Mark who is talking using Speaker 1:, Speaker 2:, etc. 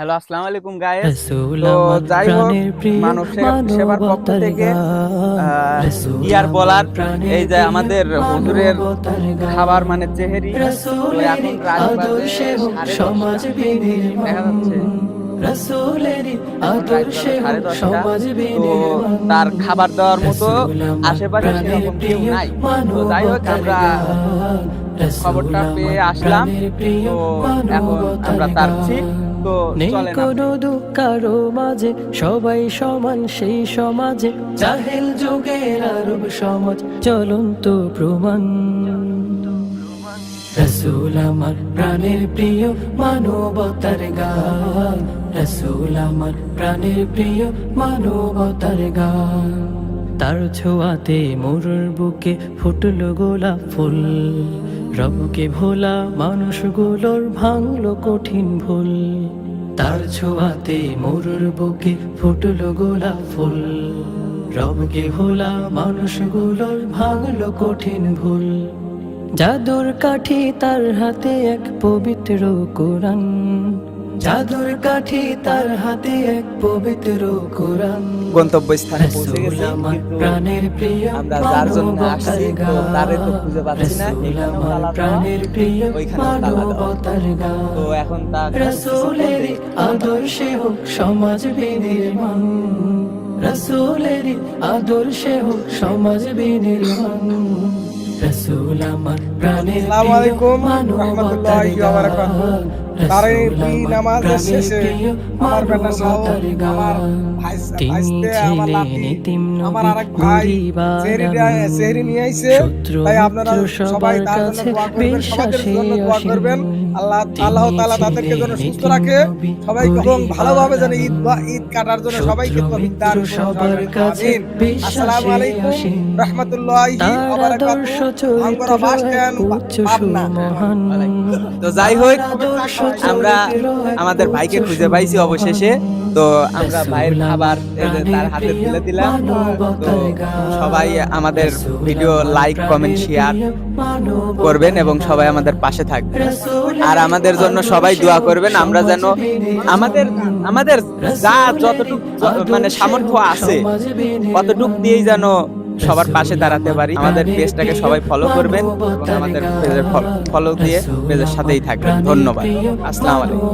Speaker 1: Hello আসসালামু আলাইকুম গায়ে
Speaker 2: রসুল
Speaker 1: তো যাই হোক মানুষের সেবার পক্ষ থেকে আর বলার এই যে আমাদের হুজুরের খাবার মানে চেহারি এখন
Speaker 2: সমাজ।
Speaker 1: দেখা যাচ্ছে। তার খাবার দেওয়ার মতো আশেপাশে সেরকম কেউ নাই। তো যাই হোক আমরা খবরটা পেয়ে আসলাম। তো এখন আমরা তার
Speaker 2: গান।
Speaker 1: তো
Speaker 2: নেই কোনো দুঃখ কারও মাঝে সবাই সমান সেই সমাজে। জাহেল যুগের আরব সমাজ চলন্ত প্রমাণ। রসুল আমার প্রাণের প্রিয় মানবতার গান। রসুল আমার প্রাণের প্রিয় মানবতার গান। তার ছোঁয়াতে মোরর বুকে ফুটল গোলাপ ফুল। রবকে ভোলা মানুষগুলোর ভাঙলো কঠিন ভুল। তার ছোঁয়াতে মোরর বুকে ফুটলো গোলা ফুল। রবকে ভোলা মানুষগুলোর ভাঙলো কঠিন ভুল। জাদুর কাঠি তার হাতে এক পবিত্র কোরআন। জাদুর কাঠি তার হাতে এক পবিত্র কোরআন।
Speaker 1: গন্তব্যস্থানে পৌঁছে গেছি।
Speaker 2: আমার প্রাণের প্রিয়
Speaker 1: আমরা যার জন্য আসছি তো তারে তো খুঁজে পাচ্ছি না। এখানেও
Speaker 2: প্রাণের প্রিয়। মানবতার গান।
Speaker 1: তো এখন তা
Speaker 2: রসুলের আদর্শে হোক সমাজ বিনির্মাণ রসুলের আদর্শে হোক সমাজ বিনির্মাণ রসুল আমার প্রাণের
Speaker 3: আসসালামু আলাইকুম রহমতুল্লাহি ওয়া বারাকাতুহু। নামাজের শেষে আমার বেটা আমার ভাইস্তে, আমার নাতি, আমার আরেক ভাই সেহরি সেহরি নিয়ে আইছে। তাই আপনারা সবাই তার জন্য দোয়া করবেন, সবাইদের জন্য দোয়া করবেন। আল্লাহ আল্লাহ তাআলা তাদেরকে যেন সুস্থ রাখে সবাইকে এবং ভালোভাবে যেন ঈদ বা- ঈদ কাটার জন্য সবাইকে তৌফিক দান করুন। আমিন। আসসালামু আলাইকুম রহমতুল্লাহি ওয়া বারাকাতুহু।
Speaker 1: তো যাই হোক আমরা আমাদের ভাইকে খুঁজে পাইছি অবশেষে। তো আমরা ভাইয়ের খাবার তার হাতে তুলে দিলাম। তো সবাই আমাদের ভিডিও লাইক কমেন্ট শেয়ার করবেন এবং সবাই আমাদের পাশে থাকবেন। আর আমাদের জন্য সবাই দোয়া করবেন। আমরা যেন আমাদের আমাদের যা যতটুকু মানে সামর্থ্য আছে কতটুক দিয়েই যেন সবার পাশে দাঁড়াতে পারি। আমাদের পেজটাকে সবাই ফলো করবেন আমাদের পেজের ফলো দিয়ে পেজের সাথেই থাকবেন। ধন্যবাদ। আসসালামু আলাইকুম।